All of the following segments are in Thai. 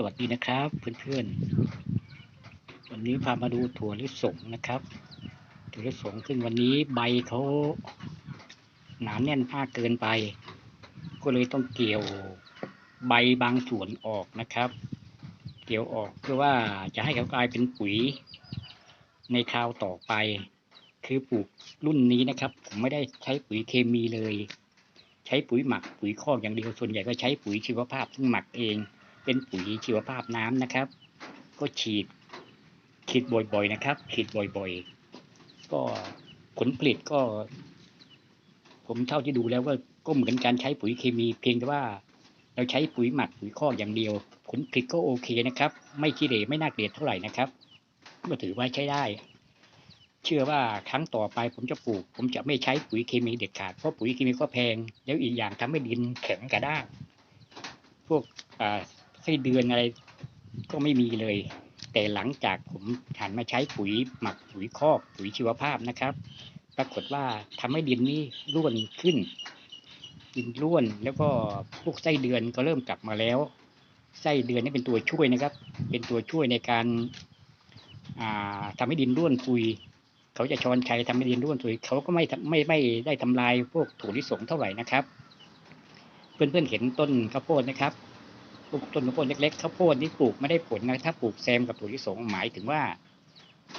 สวัสดีนะครับเพื่อนๆ วันนี้พามาดูถั่วลิสงนะครับถั่วลิสงซึ่งวันนี้ใบเขาหนาแน่นมากเกินไป ก็เลยต้องเกี่ยวใบบางส่วนออกนะครับ เกี่ยวออกเพื่อว่าจะให้เขากลายเป็นปุ๋ย ในคราวต่อไป คือปลูกรุ่นนี้นะครับ ผมไม่ได้ใช้ปุ๋ยเคมีเลย ใช้ปุ๋ยหมักปุ๋ยคอกอย่างเดียวส่วนใหญ่ก็ใช้ปุ๋ยชีวภาพซึ่งหมักเอง เป็นปุ๋ยชีวภาพน้ำนะครับ ก็ฉีดฉีดบ่อยๆนะครับฉีดบ่อยๆ ก็ผลผลิตก็ ผมเท่าที่ดูแล้วก็ก็เหมือนการใช้ปุ๋ยเคมี เพียงแต่ว่าเราใช้ปุ๋ยหมักปุ๋ยคอกอย่างเดียว ผลผลิตก็โอเคนะครับ ไม่ขี้เหร่ไม่น่าเกลียดเท่าไหร่นะครับก็ถือว่าใช้ได้ เชื่อว่าครั้งต่อไปผมจะปลูก ผมจะไม่ใช้ปุ๋ยเคมีเด็ดขาดเพราะปุ๋ยเคมีก็แพง แล้วอีกอย่างทำให้ดินแข็งกระด้างพวกอ่า ส้เดือนอะไรก็ไม่มีเลย แต่หลังจากผมหันมาใช้ปุ๋ยหมักปุ๋ยคอกปุ๋ยชีวภาพนะครับ ปรากฏว่าทำให้ดินนี่ร่วนขึ้น ดินร่วนแล้วก็พวกไส้เดือนก็เริ่มกลับมาแล้ว ไส้เดือนนี่เป็นตัวช่วยนะครับ เป็นตัวช่วยในการาทำให้ดินร่วนซุย เขาจะชอนชัยทำให้ดินร่วนซุย เขาก็ไม่ไม่ไม่ได้ทำลายพวกถั่วลิสงเท่าไหร่นะครับ เพื่อนๆเห็นต้นข้าวโพดนะครับ ปลูกต้นข้าวโพดเล็กๆข้าวโพดนี่ปลูกไม่ได้ผลนะถ้าปลูกแซมกับถั่วลิสงหมายถึงว่า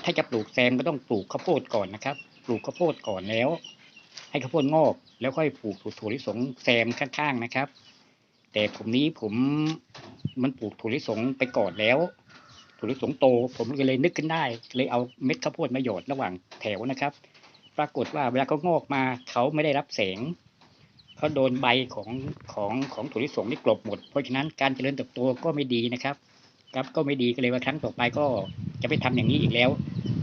ถ้าจะปลูกแซมก็ต้องปลูกข้าวโพดก่อนนะครับ ปลูกข้าวโพดก่อนแล้ว ให้ข้าวโพดงอก แล้วค่อยปลูกถั่วลิสงแซมข้างๆนะครับ แต่ผมนี้ผมมันปลูกถั่วลิสงไปก่อนแล้วถั่วลิสงโต ผมก็เลยนึกขึ้นได้ เลยเอาเม็ดข้าวโพดมาหยอดระหว่างแถวนะครับ ปรากฏว่าเวลาเขางอกมาเขาไม่ได้รับแสง เขาโดนใบของของของถั่วลิสงนี่กลบหมด เพราะฉะนั้นการเจริญเติบโตก็ไม่ดีนะครับ ครับก็ไม่ดีก็เลยว่าครั้งต่อไปก็จะไม่ทำอย่างนี้อีกแล้ว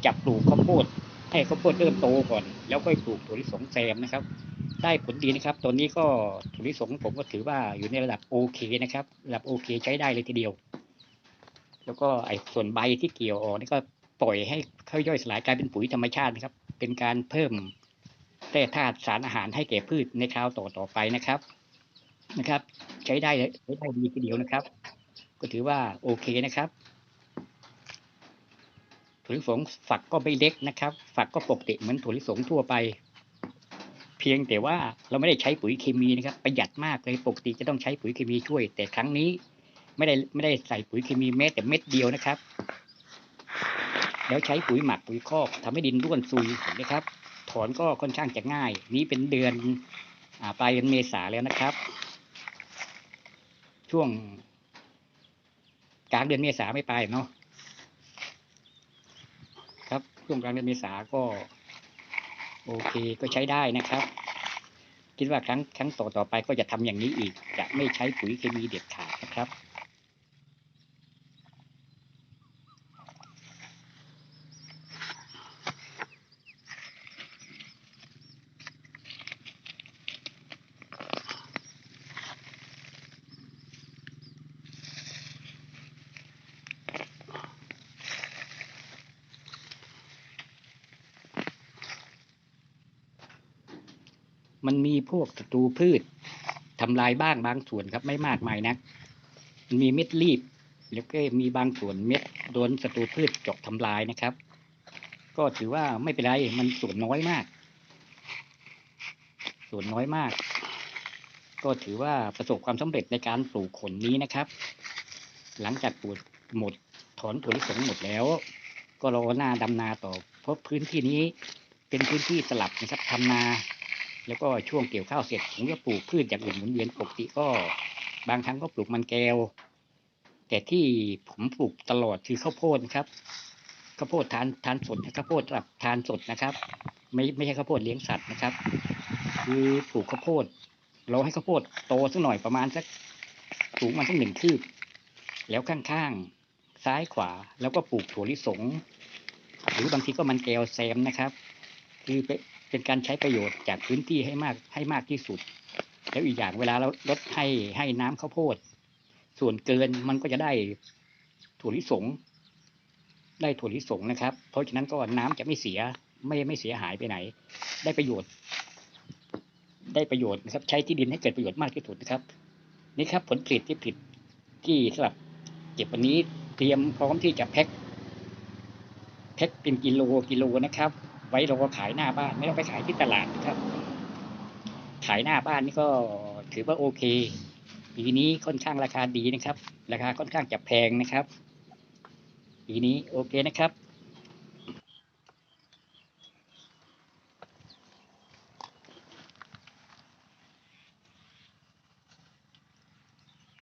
จับปลูกข้าวโพดให้ข้าวโพดเริ่มโตก่อน แล้วค่อยปลูกถั่วลิสงแซมนะครับ ได้ผลดีนะครับ ตอนนี้ก็ถั่วลิสงผมก็ถือว่าอยู่ในระดับโอเคนะครับ ระดับโอเคใช้ได้เลยทีเดียว แล้วก็ไอ้ส่วนใบที่เกี่ยวออกนี่ก็ปล่อยให้เขาย่อยสลายกลายเป็นปุ๋ยธรรมชาตินะครับ เป็นการเพิ่ม ร่ธาตุสารอาหารให้แก่พืชในคราวต่อต่อไปนะครับนะครับ ใช้ได้ใช้ได้ดีทีเดียวนะครับ ก็ถือว่าโอเคนะครับถั่วลิสงฝักก็ไม่เล็กนะครับ ฝักก็ปกติเหมือนถั่วลิสงทั่วไป เพียงแต่ว่าเราไม่ได้ใช้ปุ๋ยเคมีนะครับ ประหยัดมากเลยปกติจะต้องใช้ปุ๋ยเคมีช่วย แต่ครั้งนี้ไม่ได้ไม่ได้ใส่ปุ๋ยเคมีแม้แต่เม็ดเดียวนะครับ แล้วใช้ปุ๋ยหมักปุ๋ยคอกทำให้ดินร่วนซุยเห็นไหมครับ ถอนก็ค่อนข้างจะง่าย นี้เป็นเดือนอปลายเดือนเมษาแล้วนะครับ ช่วงกลางเดือนเมษาไม่ไปลายเนาะครับช่วงกลางเดือนเมษาก็โอเคก็ใช้ได้นะครับ คิดว่าครั้งครั้งต่อต่อไปก็จะทำอย่างนี้อีก จะไม่ใช้ปุ๋ยเคมีเด็ดขาดนะครับ มันมีพวกศัตรูพืชทำลายบ้างบางส่วนครับไม่มากมายนัก มันมีเม็ดรีบแล้วก็มีบางส่วนเม็ดโดนศัตรูพืชเจาะทำลายนะครับ ก็ถือว่าไม่เป็นไรมันส่วนน้อยมาก ส่วนน้อยมาก ก็ถือว่าประสบความสำเร็จในการปลูกขนนี้นะครับ หลังจากปลูกหมดถอนถั่วลิสงหมดแล้ว ก็รอหน้าดำนาต่อเพราะพื้นที่นี้เป็นพื้นที่สลับนะครับทำนา แล้วก็ช่วงเกี่ยวข้าวเสร็จผมก็ปลูกพืชอย่างอื่นหมุนเวียนปกติก็บางครั้งก็ปลูกมันแก้ว แต่ที่ผมปลูกตลอดคือข้าวโพดครับข้าวโพดทานทานสดข้าวโพดสำหรับทานสดนะครับ ไม่ไม่ใช่ข้าวโพดเลี้ยงสัตว์นะครับ คือปลูกข้าวโพด เราให้ข้าวโพดโตสักหน่อยประมาณสักสูงมันสักหนึ่งคืบ แล้วข้างๆซ้ายขวา แล้วก็ปลูกถั่วลิสง หรือบางทีก็มันแก้วแซมนะครับ คือ เป็นการใช้ประโยชน์จากพื้นที่ให้มากให้มากที่สุด แล้วอีกอย่างเวลาเราลดให้ให้น้ำข้าวโพด ส่วนเกินมันก็จะได้ถั่วลิสง ได้ถั่วลิสงนะครับ เพราะฉะนั้นก็น้ำจะไม่เสียไม่ไม่เสียหายไปไหน ได้ประโยชน์ ได้ประโยชน์นะครับ ใช้ที่ดินให้เกิดประโยชน์มากที่สุดนะครับ นี่ครับผลผลิตที่ผลิตที่สำหรับเก็บวันนี้เตรียมพร้อมที่จะแพ็คแพ็คเป็นกิโลกิโลนะครับ ไว้เราก็ขายหน้าบ้าน ไม่ต้องไปขายที่ตลาดนะครับ ขายหน้าบ้านนี่ก็ถือว่าโอเคปีนี้ค่อนข้างราคาดีนะครับ ราคาค่อนข้างจะแพงนะครับปีนี้โอเคนะครับ